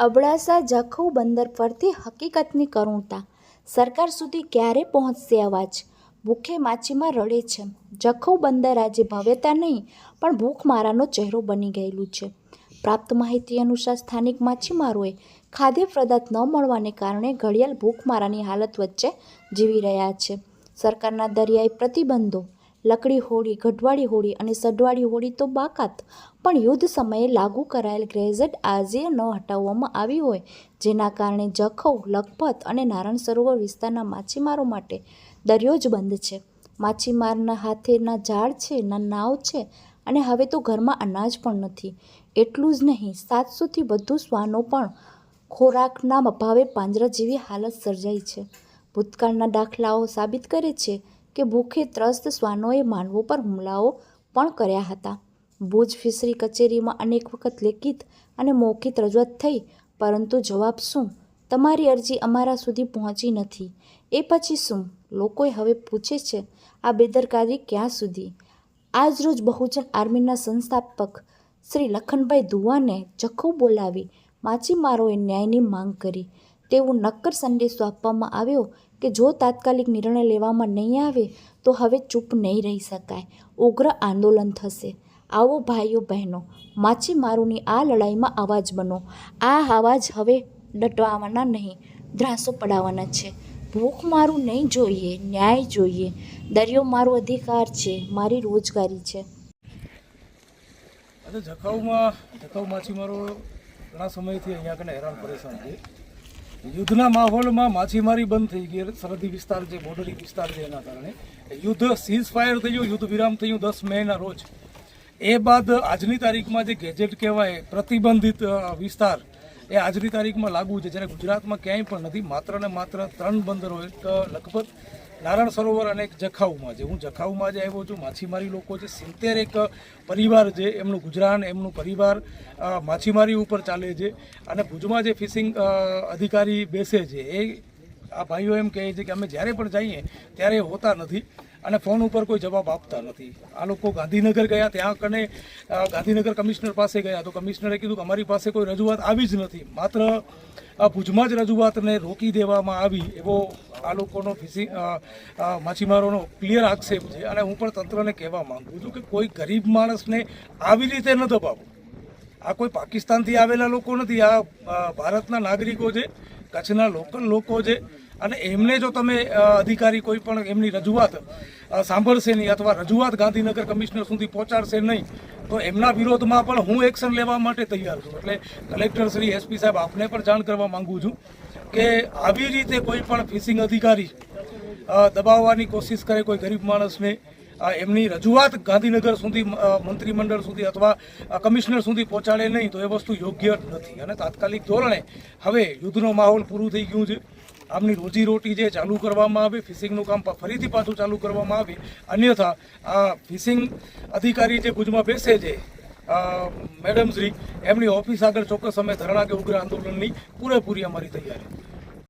અબડાસા જખૌ બંદર પરથી હકીકતની કરુણતા. સરકાર સુધી ક્યારે પહોંચશે અવાજ? ભૂખે માછીમાં રડે છે. જખૌ બંદર આજે ભવ્યતા નહીં, પણ ભૂખમારાનો ચહેરો બની ગયેલું છે. પ્રાપ્ત માહિતી અનુસાર સ્થાનિક માછીમારોએ ખાદ્ય પદાર્થ ન મળવાને કારણે ઘડિયાળ ભૂખમારાની હાલત વચ્ચે જીવી રહ્યા છે. સરકારના દરિયાઈ પ્રતિબંધો લકડી હોડી, ગઢવાળી હોળી અને સઢવાળી હોળી તો બાકાત. પણ યુદ્ધ સમયે લાગુ કરાયેલ ગ્રેઝેટ આજે ન હટાવવામાં આવી હોય, જેના કારણે જખૌ, લખપત અને નારાયણ સરોવર વિસ્તારના માછીમારો માટે દરિયો જ બંધ છે. માછીમારના હાથે ના ઝાડ છે, ના નાવ છે અને હવે તો ઘરમાં અનાજ પણ નથી. એટલું જ નહીં સાતસોથી વધુ શ્વાનો પણ ખોરાકના અભાવે પાંજરા જેવી હાલત સર્જાઈ છે. ભૂતકાળના દાખલાઓ સાબિત કરે છે કે ભૂખે ત્રસ્ત શ્વાનોએ માનવો પર હુમલાઓ પણ કર્યા હતા. ભુજ ફિશરી કચેરીમાં અનેક વખત લેખિત અને મૌખિક રજૂઆત થઈ, પરંતુ જવાબ શું? તમારી અરજી અમારા સુધી પહોંચી નથી. એ પછી શું? લોકોએ હવે પૂછે છે, આ બેદરકારી ક્યાં સુધી? આજરોજ બહુજન આર્મીના સંસ્થાપક શ્રી લખનભાઈ ધુવાને જખૌ બોલાવી માછીમારોએ ન્યાયની માંગ કરી. તેવું નક્કર સંદેશો આપવામાં આવ્યો કે જો તાત્કાલિક નિર્ણય લેવામાં નહીં આવે, તો હવે ચૂપ નહીં રહી શકાય. ઉગ્ર આંદોલન થશે. આવો ભાઈઓ બહેનો માછીમારોની આ લડાઈમાં અવાજ બનો. આ અવાજ હવે ડટવાના નહીં, ધ્રાસો પડાવવાના છે. ભૂખ મારું નહીં જોઈએ, ન્યાય જોઈએ. દરિયો મારો અધિકાર છે, મારી રોજગારી છે. જખાઉમાં જખાઉ માછીમારો ઘણા સમયથી અહીંયા કને હેરાન પરેશાન છે યુદ્ધના માહોલમાં માછીમારી બંધ થઈ ગઈ સરહદી વિસ્તાર જે બોર્ડરી વિસ્તાર છે એના કારણે યુદ્ધ સીઝ ફાયર થયું યુદ્ધ વિરામ થયું દસ મેના રોજ. એ બાદ આજની તારીખમાં જે ગેજેટ કહેવાય, પ્રતિબંધિત વિસ્તાર, એ આજની તારીખમાં લાગુ છે. જ્યારે ગુજરાતમાં ક્યાંય પણ નથી, માત્ર ને માત્ર ત્રણ બંદરો એક લખપત નારાયણ સરોવર અને એક જખાઉમાં છે. હું જખાઉમાં જે આવ્યો છું. માછીમારી લોકો છે. સિત્તેર એક પરિવાર છે. એમનું ગુજરાન, એમનું પરિવાર માછીમારી ઉપર ચાલે છે. અને ભુજમાં જે ફિશિંગ અધિકારી બેસે છે, એ આ ભાઈઓ એમ કહે છે કે અમે જ્યારે પણ જઈએ ત્યારે હોતા નથી અને ફોન ઉપર કોઈ જવાબ આપતા નથી. આ લોકો ગાંધીનગર ગયા ત્યાં કને ગાંધીનગર કમિશનર પાસે ગયા. તો કમિશનરે કીધું કે અમારી પાસે કોઈ રજૂઆત આવી જ નથી. માત્ર ભુજમાં જ રજૂઆતને રોકી દેવામાં આવી એવો આ લોકોનો ફિશિંગ માછીમારોનો ક્લિયર આક્ષેપ છે અને હું પણ તંત્રને કહેવા માગું છું કે કોઈ ગરીબ માણસને આવી રીતે ન દબાવો. આ કોઈ પાકિસ્તાનથી આવેલા લોકો નથી, આ ભારતના નાગરિકો છે, કચ્છના લોકલ લોકો છે અને એમને જો તમે અધિકારી કોઈ પણ એમની રજૂઆત સાંભળશે નહીં અથવા રજૂઆત ગાંધીનગર કમિશનર સુધી પહોંચાડશે નહીં, તો એમના વિરોધમાં પણ હું એક્શન લેવા માટે તૈયાર છું. એટલે કલેક્ટર શ્રી એસપી સાહેબ, આપને પણ જાણ કરવા માંગુ છું કે આવી રીતે કોઈ પણ ફિશિંગ અધિકારી દબાવવાની કોશિશ કરે કોઈ ગરીબ માણસને એમની રજૂઆત ગાંધીનગર સુધી મંત્રીમંડળ સુધી અથવા કમિશનર સુધી પહોંચાડે નહીં, તો એ વસ્તુ યોગ્ય નથી. અને તાત્કાલિક ધોરણે હવે યુદ્ધનો માહોલ પૂરું થઈ ગયું છે. આમની રોજીરોટી જે ચાલુ કરવામાં આવે, ફિશિંગનું કામ ફરીથી પાછું ચાલુ કરવામાં આવે. અન્યથા, આ ફિશિંગ અધિકારી જે ભુજમાં બેસે છે મેડમ શ્રી, એમની ઓફિસ આગળ ચોક્કસ સમય ધરણા કે ઉગ્ર આંદોલનની પૂરેપૂરી અમારી તૈયારી.